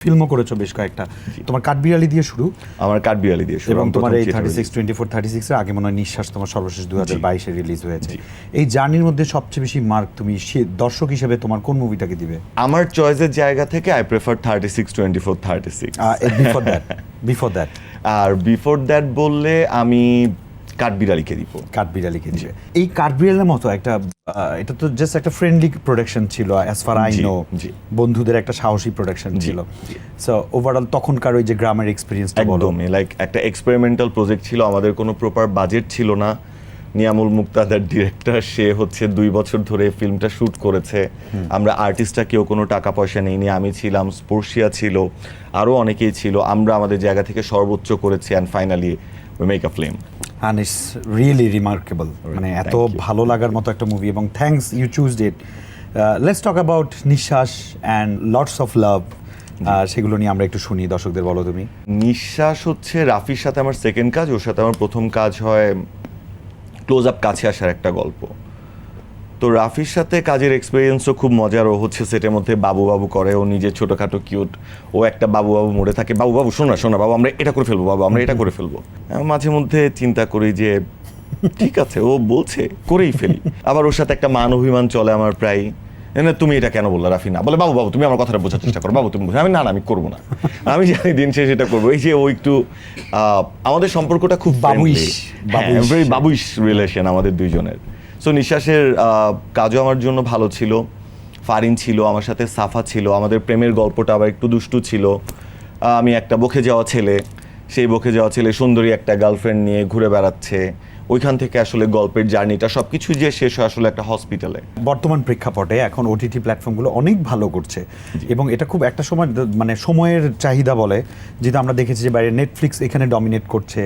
ফিল্মও করেছ বেশ কয়েকটা। তোমার কাঠবিড়ালি দিয়ে শুরু। আমার কাঠবিড়ালি দিয়ে শুরু। এবং তোমার এই thirty six twenty four thirty সিক্সের আগে মনে হয় নিঃশ্বাস তোমার সর্বশেষ দু হাজার বাইশে রিলিজ হয়েছে। এই জার্নির মধ্যে সবচেয়ে বেশি মার্ক তুমি সে- দর্শক হিসেবে তোমার কোন মুভিটাকে দিবে? আমার চয়েসের জায়গা থেকে I prefer thirty six twenty four thirty six before that before that R before that বললে আমি কাঠবিড়ালিকে দিব। কাঠবিড়ালিকে দিবে। এই কাঠবিড়ালের মতো একটা এটা তো জাস্ট একটা ফ্রেন্ডলি প্রোডাকশন ছিল অ্যাজ ফার আই নো বন্ধুদের একটা সাহসী প্রোডাকশন ছিল। সো ওভারঅল তখনকার ওই যে গ্রামের এক্সপিরিয়েন্সটা বলো। একদমই লাইক একটা এক্সপেরিমেন্টাল প্রজেক্ট ছিল আমাদের কোনো প্রপার বাজেট ছিল না। নিয়ামুল মুক্তাদার ডিরেক্টর সে হচ্ছে দুই বছর ধরে ফিল্মটা শুট করেছে। আমরা আর্টিস্টটা কেউ কোনো টাকা পয়সা নেইনি আমি ছিলাম স্পর্শিয়া ছিল আরও অনেকেই ছিল। আমরা আমাদের জায়গা থেকে সর্বোচ্চ করেছি and finally make a film and it's really remarkable মানে এত ভালো লাগার মতো একটা মুভি এবং thanks you choose it let's talk about নিঃশ্বাস অ্যান্ড লটস অফ লাভ সেগুলো নিয়ে আমরা একটু শুনি দর্শকদের বলো তুমি। নিঃশ্বাস হচ্ছে রাফির সাথে আমার সেকেন্ড কাজ ওর সাথে আমার প্রথম কাজ হয় ক্লোজ আপ কাছে আসার একটা গল্প। তো রাফির সাথে কাজের এক্সপিরিয়েন্সও খুব মজার। ও হচ্ছে সেটের মধ্যে বাবু বাবু করে। ও নিজে ছোটোখাটো কিউট ও একটা বাবু বাবু মরে থাকে। বাবু বাবু শোনা শোনা বাবু আমরা এটা করে ফেলব বাবু আমরা এটা করে ফেলব। মাঝে মধ্যে চিন্তা করি যে ঠিক আছে ও বলছে করেই ফেলি। আবার ওর সাথে একটা মান অভিমান চলে আমার প্রায়। না তুমি এটা কেন বললে রাফি? না বলে বাবু বাবু তুমি আমার কথাটা বোঝার চেষ্টা করো। বাবু তুমি বোঝো। আমি না না আমি করব না। আমি জানি দিন শেষে এটা করব। এই যে ও একটু আহ, আমাদের সম্পর্কটা খুব। বাবুইশ বাবুইশ। রিলেশন আমাদের দুইজনের। সো নিঃশ্বাসের কাজও আমার জন্য ভালো ছিল। ফারিন ছিল, আমার সাথে সাফা ছিল, আমাদের প্রেমের গল্পটা আবার একটু দুষ্টু ছিল। আমি একটা বকে যাওয়া ছেলে, সেই বকে যাওয়া ছেলে সুন্দরী একটা গার্লফ্রেন্ড নিয়ে ঘুরে বেড়াচ্ছে। ওইখান থেকে আসলে গল্পের জার্নিটা সব কিছুই যে শেষ হয় আসলে একটা হসপিটালে বর্তমান প্রেক্ষাপটে এখন ওটিটি প্ল্যাটফর্মগুলো অনেক ভালো করছে এবং এটা খুব একটা সময় মানে সময়ের চাহিদা বলে যেটা আমরা দেখেছি যে বাইরে নেটফ্লিক্স এখানে ডমিনেট করছে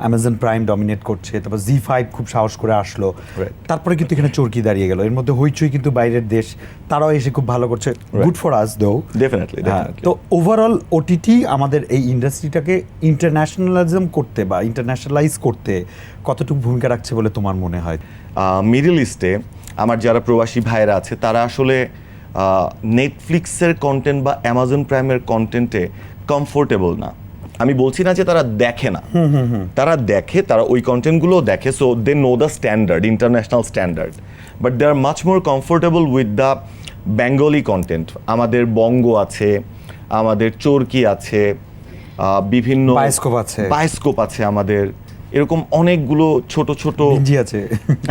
অ্যামাজন প্রাইম ডমিনেট করছে তারপর জি ফাইভ খুব সাহস করে আসলো। তারপরে কিন্তু এখানে চরকি দাঁড়িয়ে গেল। এর মধ্যে হইচই কিন্তু বাইরের দেশ তারাও এসে খুব ভালো করছে। গুড ফর আস দো ডেফিনেটলি তো ওভারঅল ওটিটি আমাদের এই ইন্ডাস্ট্রিটাকে ইন্টারন্যাশনালিজম করতে বা ইন্টারন্যাশনালাইজ করতে কতটুকু ভূমিকা রাখছে বলে তোমার মনে হয়? মিডল ইস্টে আমার যারা প্রবাসী ভাইয়েরা আছে তারা আসলে নেটফ্লিক্সের কন্টেন্ট বা অ্যামাজন প্রাইমের কন্টেন্টে কমফোর্টেবল না। আমি বলছি না যে তারা দেখে না। তারা দেখে তারা ওই কন্টেন্টগুলো দেখে so they know the standard international standard but they are much more comfortable with the Bengali content আমাদের বঙ্গ আছে আমাদের চরকি আছে বিভিন্ন বায়োস্কোপ আছে। বায়োস্কোপ আছে আমাদের। এরকম অনেকগুলো ছোট ছোট আছে।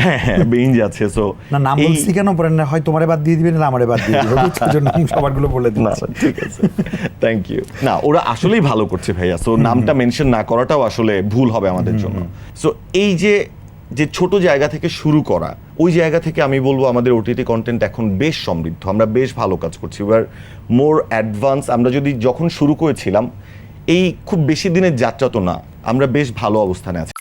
হ্যাঁ হ্যাঁ বেঞ্জ আছে সো না নাম বলছি কেন? পরে না হয় তোমারে বাদ দিয়ে দিবেন না আমারে বাদ দিয়ে দিবেন বুঝছ? জন্য আমি সবারগুলো বলে দিচ্ছি। ঠিক আছে। থ্যাংক ইউ না ওরা আসলেই ভালো করছে ভাইয়া সো নামটা মেনশন না করাটাও আসলে ভুল হবে আমাদের জন্য। সো এই যে যে ছোট জায়গা থেকে শুরু করা ওই জায়গা থেকে আমি বলব আমাদের ওটিটি কন্টেন্ট এখন বেশ সমৃদ্ধ। আমরা বেশ ভালো কাজ করছি। আর মোর অ্যাডভান্স আমরা যদি যখন শুরু করেছিলাম এই খুব বেশি দিনের যাত্রা তো না। আমরা বেশ ভালো অবস্থানে আছি।